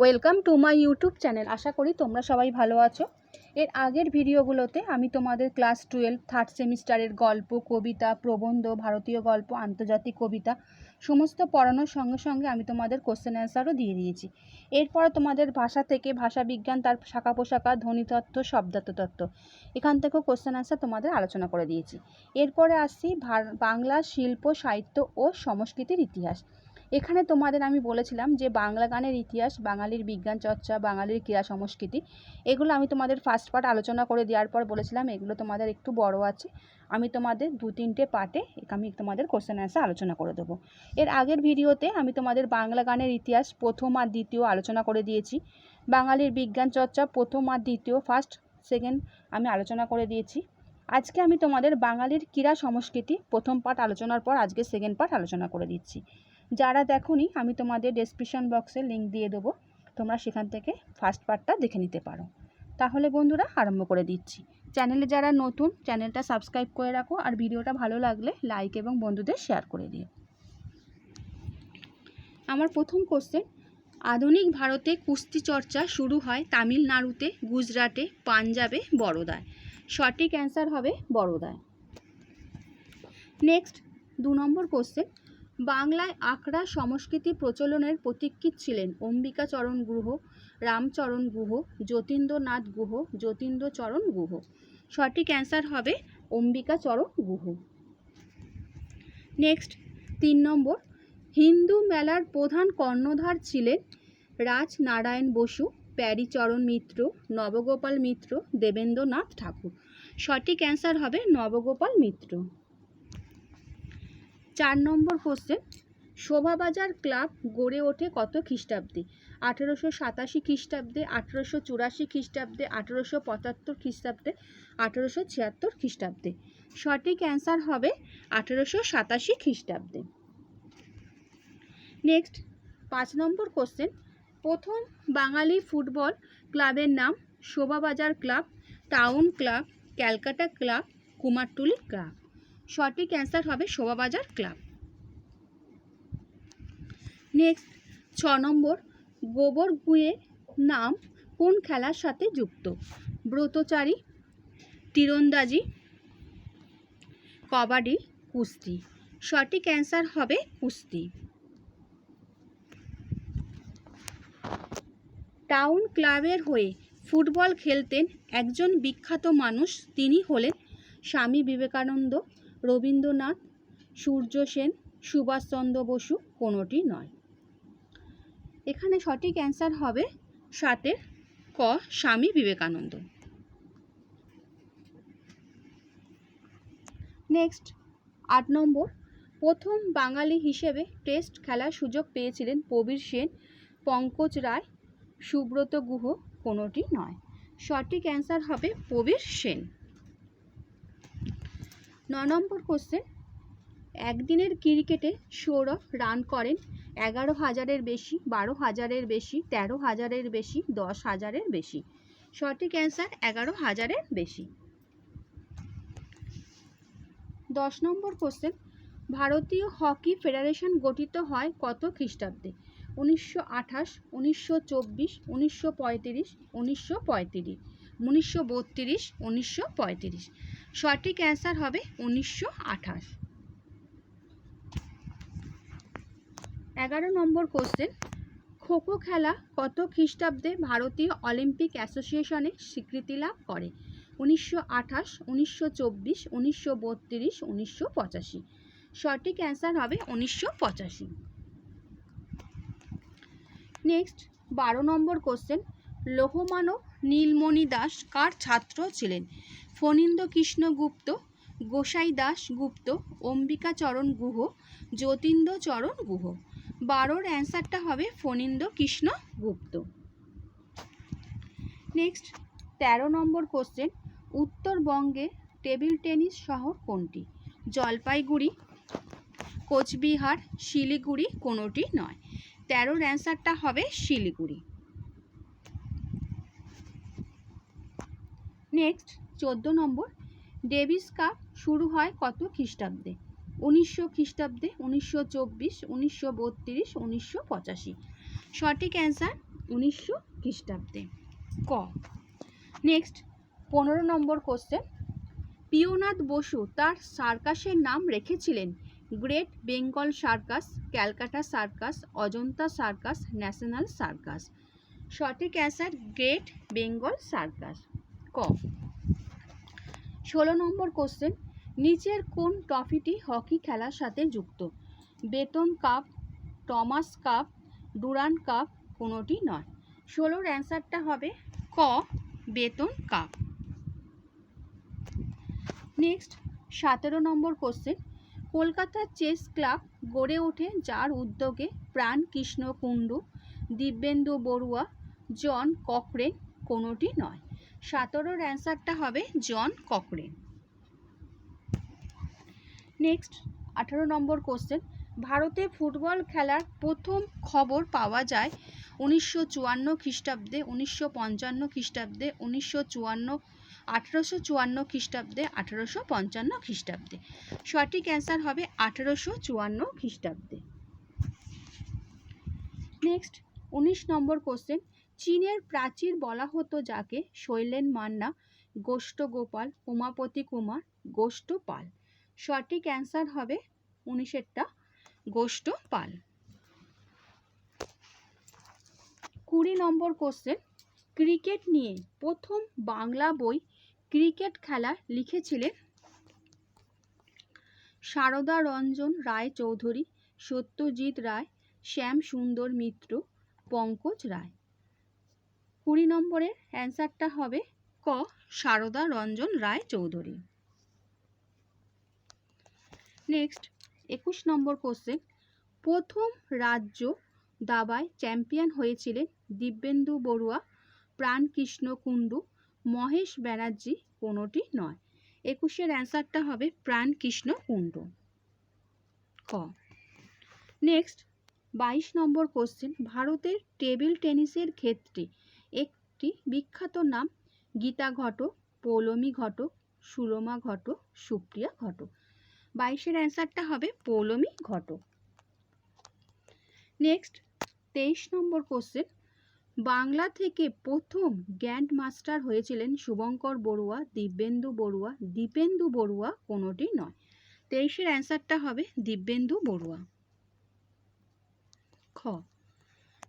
Welcome to my YouTube channel. আশা করি তোমরা সবাই ভালো আছো। এর আগের ভিডিওগুলোতে আমি তোমাদের ক্লাস টুয়েলভ, থার্ড সেমিস্টারের গল্প, কবিতা, প্রবন্ধ, ভারতীয় গল্প, আন্তর্জাতিক কবিতা, সমস্ত পড়ানোর সঙ্গে সঙ্গে আমি তোমাদের কোশ্চেন অ্যান্সারও দিয়ে দিয়েছি। এরপর তোমাদের ভাষা থেকে ভাষা বিজ্ঞান, তার শাখা পোশাকা ধ্বনিতত্ত্ব শব্দার্থতত্ত্ব এখান থেকেও কোশ্চেন অ্যান্সার তোমাদের আলোচনা করে দিয়েছি। এরপরে আসছি বাংলা শিল্প, সাহিত্য ও সংস্কৃতির ইতিহাস। এখানে তোমাদের আমি বলেছিলাম যে বাংলা গানের ইতিহাস, বাঙালির বিজ্ঞান চর্চা বাঙালির ক্রীড়া সংস্কৃতি এগুলো আমি তোমাদের ফার্স্ট পার্ট আলোচনা করে দেওয়ার পর বলেছিলাম, এগুলো তোমাদের একটু বড় আছে। আমি তোমাদের দু তিনটে পার্টে আমি তোমাদের কোশ্চেন অ্যান্সার আলোচনা করে দেবো। এর আগের ভিডিওতে আমি তোমাদের বাংলা গানের ইতিহাস প্রথম আর দ্বিতীয় আলোচনা করে দিয়েছি। বাঙালির বিজ্ঞান চর্চা প্রথম আর দ্বিতীয় ফার্স্ট সেকেন্ড আমি আলোচনা করে দিয়েছি। আজকে আমি তোমাদের বাঙালির ক্রীড়া সংস্কৃতি প্রথম পার্ট আলোচনার পর আজকে সেকেন্ড পার্ট আলোচনা করে দিচ্ছি। যারা দেখোনি, আমি তোমাদের ডেসক্রিপশন বক্সে লিংক দিয়ে দেবো। তোমরা সেখান থেকে ফার্স্ট পার্টটা দেখে নিতে পারো। তাহলে বন্ধুরা, আরম্ভ করে দিচ্ছি। চ্যানেলে যারা নতুন চ্যানেলটা সাবস্ক্রাইব করে রাখো আর ভিডিওটা ভালো লাগলে লাইক এবং বন্ধুদের শেয়ার করে দিও। আমার প্রথম কোশ্চেন আধুনিক ভারতে কুস্তি চর্চা শুরু হয় তামিলনাড়ুতে, গুজরাটে, পাঞ্জাবে, বরোদায়। সঠিক অ্যান্সার হবে বরোদায়। নেক্সট দু নম্বর কোশ্চেন বাংলায় আখড়া সংস্কৃতি প্রচলনের প্রতীক্ষিত ছিলেন অম্বিকাচরণ গুহ রামচরণ গুহ, যতীন্দ্রনাথ গুহ যতীন্দ্রচরণ গুহ। সঠিক অ্যান্সার হবে অম্বিকাচরণ গুহ। নেক্সট, তিন নম্বর, হিন্দু মেলার প্রধান কর্ণধার ছিলেন রাজ নারায়ণ বসু, প্যারীচরণ মিত্র, নবগোপাল মিত্র, দেবেন্দ্রনাথ ঠাকুর। সঠিক অ্যান্সার হবে নবগোপাল মিত্র। চার নম্বর কোশ্চেন শোভাবাজার ক্লাব গড়ে ওঠে কত খ্রিস্টাব্দে? আঠেরোশো সাতাশি খ্রিস্টাব্দে, আঠেরোশো চুরাশি খ্রিস্টাব্দে, আঠেরোশো পঁচাত্তর খ্রিস্টাব্দে, আঠেরোশো ছিয়াত্তর খ্রিস্টাব্দে। সঠিক অ্যান্সার হবে আঠেরোশো সাতাশি খ্রিস্টাব্দে। নেক্সট, পাঁচ নম্বর কোশ্চেন। প্রথম বাঙালি ফুটবল ক্লাবের নাম Shobhabazar club, town club, Calcutta club, Kumartuli club. সঠিক অ্যান্সার হবে শোভাবাজার ক্লাব। নেক্সট, ছ নম্বর, গোবর গুয়ে নাম কোন খেলার সাথে যুক্ত? ব্রতচারী, তীরন্দাজি, কবাডি, কুস্তি। সঠিক অ্যান্সার হবে কুস্তি। টাউন ক্লাবের হয়ে ফুটবল খেলতেন একজন বিখ্যাত মানুষ, তিনি হলেন স্বামী বিবেকানন্দ রবীন্দ্রনাথ, সূর্য সেন, সুভাষচন্দ্র বসু কোনোটি নয়। এখানে সঠিক অ্যান্সার হবে সাতের ক স্বামী বিবেকানন্দ। নেক্সট, আট নম্বর। প্রথম বাঙালি হিসেবে টেস্ট খেলার সুযোগ পেয়েছিলেন প্রবীর সেন, পঙ্কজ রায়, সুব্রত গুহ কোনোটি নয়। সঠিক অ্যান্সার হবে প্রবীর সেন। ন নম্বর কোশ্চেন একদিনের ক্রিকেটে সৌরভ রান করেন এগারো হাজারের বেশি, বারো হাজারের বেশি, তেরো হাজারের বেশি, দশ হাজারের বেশি। সঠিক অ্যান্সার এগারো হাজারের বেশি। দশ নম্বর কোশ্চেন ভারতীয় হকি ফেডারেশন গঠিত হয় কত খ্রিস্টাব্দে? উনিশশো আঠাশ, উনিশশো চব্বিশ, উনিশশো পঁয়ত্রিশ উনিশশো পঁয়ত্রিশ, উনিশশো বত্রিশ, উনিশশো পঁয়ত্রিশ। সঠিক অ্যান্সার হবে উনিশশো আঠাশ। এগারো নম্বর কোশ্চেন, খোখো খেলা কত খ্রিস্টাব্দে ভারতীয় অলিম্পিক অ্যাসোসিয়েশনে স্বীকৃতি লাভ করে? উনিশশো আঠাশ, উনিশশো চব্বিশ, উনিশশো বত্রিশ, উনিশশো পঁচাশি। সঠিক অ্যান্সার হবে উনিশশো পঁচাশি। নেক্সট, বারো নম্বর কোশ্চেন, লোহমানব নীলমণি দাস কার ছাত্র ছিলেন? ফণীন্দ্র কৃষ্ণ গুপ্ত, গোসাই দাস গুপ্ত অম্বিকাচরণ গুহ যতীন্দ্রচরণ গুহ। বারোর অ্যান্সারটা হবে ফণীন্দ্র কৃষ্ণ গুপ্ত। নেক্সট, তেরো নম্বর কোশ্চেন, উত্তরবঙ্গে টেবিল টেনিস শহর কোনটি? জলপাইগুড়ি, কোচবিহার, শিলিগুড়ি কোনোটি নয়। তেরোর অ্যান্সারটা হবে শিলিগুড়ি। নেক্সট চোদ্দ নম্বর ডেভিস কাপ শুরু হয় কত খ্রিস্টাব্দে? উনিশশো খ্রিস্টাব্দে, উনিশশো চব্বিশ, উনিশশো বত্রিশ, উনিশশো পঁচাশি। সঠিক অ্যান্সার উনিশশো খ্রিস্টাব্দে। ক। নেক্সট পনেরো নম্বর কোশ্চেন পিওনাথ বসু তার সার্কাসের নাম রেখেছিলেন। Great Bengal circus, Calcutta circus, Ajanta circus, national circus. সঠিক অ্যান্সার গ্রেট বেঙ্গল সার্কাস। ক। ষোলো নম্বর কোশ্চেন নিচের কোন ট্রফিটি হকি খেলার সাথে যুক্ত? Beighton cup, Thomas cup, Durand cup, কোনোটি নয়। ষোলোর অ্যান্সারটা হবে ক, বেতন কাপ। নেক্সট সতেরো নম্বর কোশ্চেন কলকাতা চেস ক্লাব গড়ে ওঠে যার উদ্যোগে প্রাণ কৃষ্ণ কুণ্ডু দিব্যেন্দু বড়ুয়া, জন ককরেন কোনোটি নয়। সতেরোর অ্যান্সারটা হবে জন ককরেন নেক্সট, আঠারো নম্বর কোশ্চেন। ভারতে ফুটবল খেলার প্রথম খবর পাওয়া যায় উনিশশো চুয়ান্ন খ্রিস্টাব্দে, উনিশশো পঞ্চান্ন খ্রিস্টাব্দে, উনিশশো চুয়ান্ন, আঠেরোশো চুয়ান্ন খ্রিস্টাব্দে, আঠেরোশো পঞ্চান্ন খ্রিস্টাব্দে। সঠিক অ্যান্সার হবে আঠেরোশো চুয়ান্ন খ্রিস্টাব্দে। নেক্সট, উনিশ নম্বর কোশ্চেন। চীনের প্রাচীর বলা হতো যাকে শৈলেন মান্না, গোষ্ঠ গোপাল, উমাপতি কুমার, গোষ্ঠ পাল। সঠিক অ্যান্সার হবে উনিশেরটা গোষ্ঠ পাল। কুড়ি নম্বর কোশ্চেন, ক্রিকেট নিয়ে প্রথম বাংলা বই ক্রিকেট খেলা লিখেছিলেন সারদা রঞ্জন রায় চৌধুরী, সত্যজিৎ রায়, শ্যাম সুন্দর মিত্র, পঙ্কজ রায়। কুড়ি নম্বরের অ্যান্সারটা হবে ক. সারদা রঞ্জন রায় চৌধুরী। নেক্সট, একুশ নম্বর কোশ্চেন। প্রথম রাজ্য দাবায় চ্যাম্পিয়ন হয়েছিলেন দিব্যেন্দু বড়ুয়া, প্রাণকৃষ্ণ কুণ্ডু, মহেশ ব্যানার্জি কোনোটি নয়। একুশের অ্যান্সারটা হবে প্রাণকৃষ্ণ কুণ্ডু। ক। নেক্সট, বাইশ নম্বর কোশ্চেন। ভারতের টেবিল টেনিসের ক্ষেত্রে একটি বিখ্যাত নাম। গীতা ঘটক, পৌলমী ঘটক, সুরমা ঘটক, সুপ্রিয়া ঘটক। বাইশের অ্যান্সারটা হবে পৌলমী ঘটক। নেক্সট, তেইশ নম্বর কোশ্চেন। বাংলা থেকে প্রথম গ্র্যান্ড মাস্টার হয়েছিলেন শুভঙ্কর বড়ুয়া, দিব্যেন্দু বড়ুয়া। দীপেন্দু বড়ুয়া কোনোটি নয়। তেইশের অ্যান্সারটা হবে দিব্যেন্দু বড়ুয়া। খ।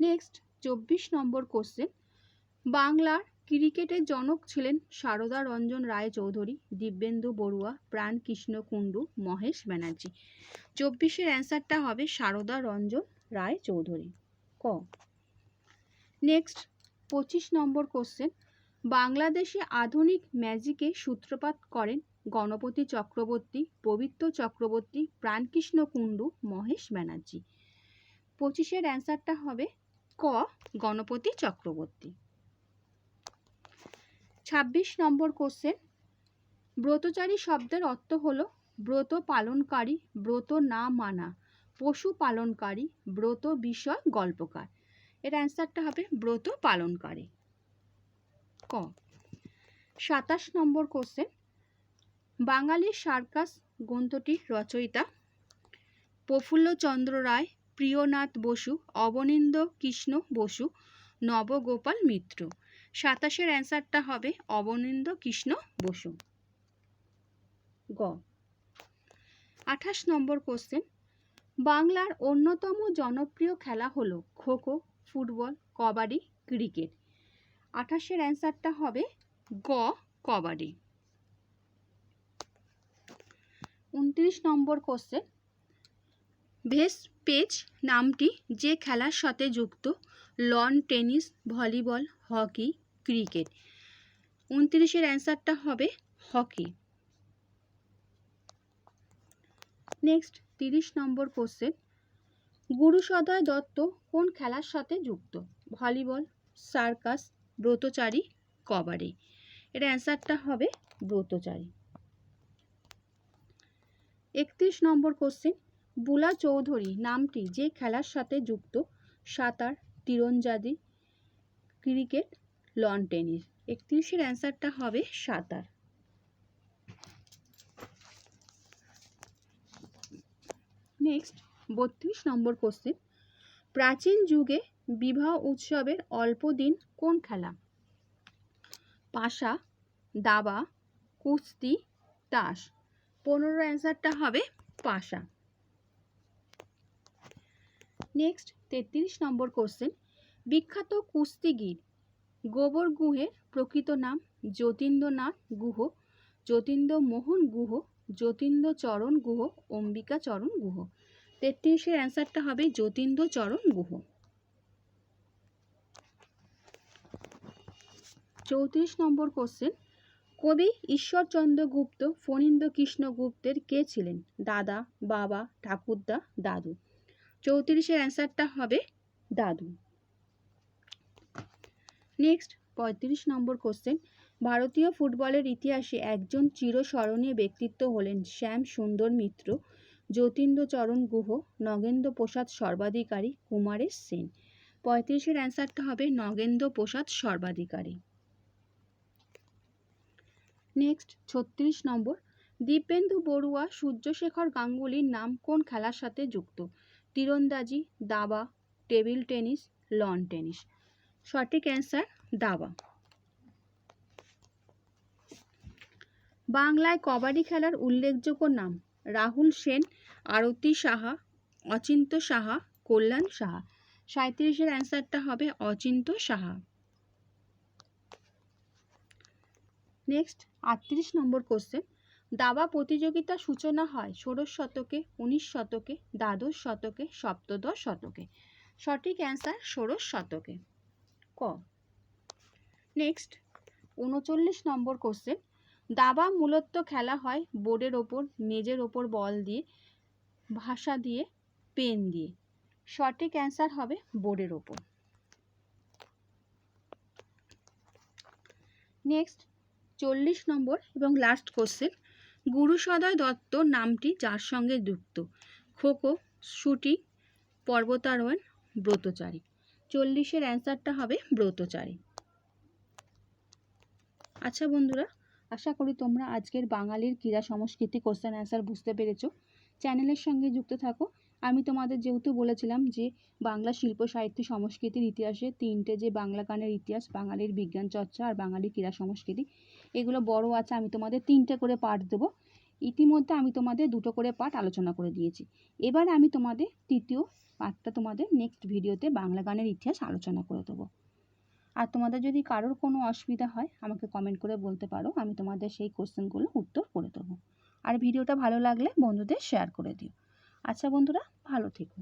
নেক্সট, চব্বিশ নম্বর কোশ্চেন। বাংলার ক্রিকেটের জনক ছিলেন সারদা রঞ্জন রায় চৌধুরী দিব্যেন্দু বড়ুয়া, প্রাণকৃষ্ণ কুণ্ডু, মহেশ ব্যানার্জি। চব্বিশের অ্যান্সারটা হবে সারদা রঞ্জন রায় চৌধুরী ক। নেক্সট, পঁচিশ নম্বর কোশ্চেন। বাংলাদেশে আধুনিক ম্যাজিকে সূত্রপাত করেন গণপতি চক্রবর্তী, পবিত্র চক্রবর্তী, প্রাণকৃষ্ণ কুণ্ডু, মহেশ ব্যানার্জি। পঁচিশের অ্যান্সারটা হবে ক, গণপতি চক্রবর্তী। ছাব্বিশ নম্বর কোশ্চেন ব্রতচারী শব্দের অর্থ হল ব্রত পালনকারী, ব্রত না মানা, পশু পালনকারী, ব্রত বিষয় গল্পকার। এর অ্যান্সারটা হবে ব্রত পালনকারী। ক? সাতাশ নম্বর কোশ্চেন বাঙালির সার্কাস গ্রন্থটির রচয়িতা প্রফুল্লচন্দ্র রায়, প্রিয়নাথ বসু, অবনীন্দ্র কৃষ্ণ বসু, নবগোপাল মিত্র। সাতাশের অ্যান্সারটা হবে অবনীন্দ্র কৃষ্ণ বসু। গ। আঠাশ নম্বর কোশ্চেন। বাংলার অন্যতম জনপ্রিয় খেলা হলো খোখো, ফুটবল, কবাডি, ক্রিকেট। আঠাশের অ্যান্সারটা হবে গ, কবাডি। উনত্রিশ নম্বর কোশ্চেন। ভেস পেজ নামটি যে খেলার সাথে যুক্ত, lawn, tennis, volleyball, hockey cricket. উনত্রিশের অ্যান্সারটা হবে হকি। নেক্সট, তিরিশ নম্বর কোশ্চেন। গুরুসদয় দত্ত কোন খেলার সাথে যুক্ত? Volleyball, circus, Bratachari, kabaddi. এর অ্যান্সারটা হবে ব্রতচারী। একত্রিশ নম্বর কোশ্চেন। বুলা চৌধুরী নামটি যে খেলার সাথে যুক্ত? সাঁতার, তীরন্দাজি, ক্রিকেট লন টেনিস একত্রিশের অ্যান্সারটা হবে সাঁতার। নেক্সট বত্রিশ নম্বর কোশ্চেন প্রাচীন যুগে বিবাহ উৎসবের অল্প দিন কোন খেলা? পাশা, দাবা, কুস্তি, তাস। পনেরো অ্যান্সারটা হবে পাশা। নেক্সট তেত্রিশ নম্বর কোশ্চেন বিখ্যাত কুস্তিগির গোবর গুহের প্রকৃত নাম যতীন্দ্রনাথ গুহ, যতীন্দ্র মোহন গুহ, যতীন্দ্র চরণ গুহ, অম্বিকা চরণ গুহ। তেত্রিশের অ্যান্সারটা হবে যতীন্দ্র চরণ গুহ। চৌত্রিশ নম্বর কোশ্চেন, কবি ঈশ্বরচন্দ্র গুপ্ত, ফণীন্দ্র কৃষ্ণ গুপ্তের কে ছিলেন? দাদা, বাবা, ঠাকুরদা, দাদু। চৌত্রিশের অ্যান্সারটা হবে দাদু। নেক্সট পঁয়ত্রিশ নম্বর কোশ্চেন ভারতীয় ফুটবলের ইতিহাসে একজন চিরস্মরণীয় ব্যক্তিত্ব হলেন শ্যাম সুন্দর মিত্র, যতীন্দ্রচরণ গুহ, নগেন্দ্র প্রসাদ সর্বাধিকারী, কুমারেশ সেন। পঁয়ত্রিশের অ্যান্সারটা হবে নগেন্দ্র প্রসাদ সর্বাধিকারী। নেক্সট ছত্রিশ নম্বর। দীপেন্দু বড়ুয়া, সূর্যশেখর গাঙ্গুলির নাম কোন খেলার সাথে যুক্ত? তীরন্দাজি, দাবা, টেবিল টেনিস লন টেনিস সঠিক অ্যান্সার দাবা। বাংলায় কবাডি খেলার উল্লেখযোগ্য নাম রাহুল সেন, আরতি সাহা, অচিন্ত সাহা, কল্যাণ সাহা। সাঁত্রিশের অ্যান্সারটা হবে অচিন্ত সাহা। নেক্সট, আটত্রিশ নম্বর কোশ্চেন দাবা প্রতিযোগিতা সূচনা হয় ষোড়শ শতকে, উনিশ শতকে, দ্বাদশ শতকে, সপ্তদশ শতকে। সঠিক অ্যান্সার ষোড়শ শতকে। ক? নেক্সট উনচল্লিশ নম্বর কোশ্চেন দাবা মূলত খেলা হয় বোর্ডের ওপর, মেজের ওপর বল দিয়ে, ভাষা দিয়ে, পেন দিয়ে। সঠিক অ্যান্সার হবে বোর্ডের ওপর। নেক্সট চল্লিশ নম্বর এবং লাস্ট কোশ্চেন গুরুসদয় দত্ত নামটি যার সঙ্গে যুক্ত? খোখো, শুটিং, পর্বতারোহণ, ব্রতচারী। চল্লিশের অ্যান্সারটা হবে ব্রতচারী। আচ্ছা বন্ধুরা, আশা করি তোমরা আজকের বাঙালির ক্রীড়া সংস্কৃতি কোশ্চেন অ্যান্সার বুঝতে পেরেছ। চ্যানেলের সঙ্গে যুক্ত থাকো। আমি তোমাদের যেহেতু বলেছিলাম যে বাংলা শিল্প, সাহিত্য, সংস্কৃতির ইতিহাসে তিনটে যে বাংলা গানের ইতিহাস, বাঙালির বিজ্ঞান চর্চা আর বাঙালির ক্রীড়া সংস্কৃতি, এগুলো বড় আছে, আমি তোমাদের তিনটে করে পাঠ দেবো। ইতিমধ্যে আমি তোমাদের দুটো করে পাঠ আলোচনা করে দিয়েছি। এবার আমি তোমাদের তৃতীয় পাঠটা তোমাদের নেক্সট ভিডিওতে বাংলা গানের ইতিহাস আলোচনা করে দেবো। আর তোমাদের যদি কারোর কোনো অসুবিধা হয়, আমাকে কমেন্ট করে বলতে পারো, আমি তোমাদের সেই কোশ্চেনগুলো উত্তর করে দেবো। আর ভিডিওটা ভালো লাগলে বন্ধুদের শেয়ার করে দিও। আচ্ছা বন্ধুরা, ভালো থেকো।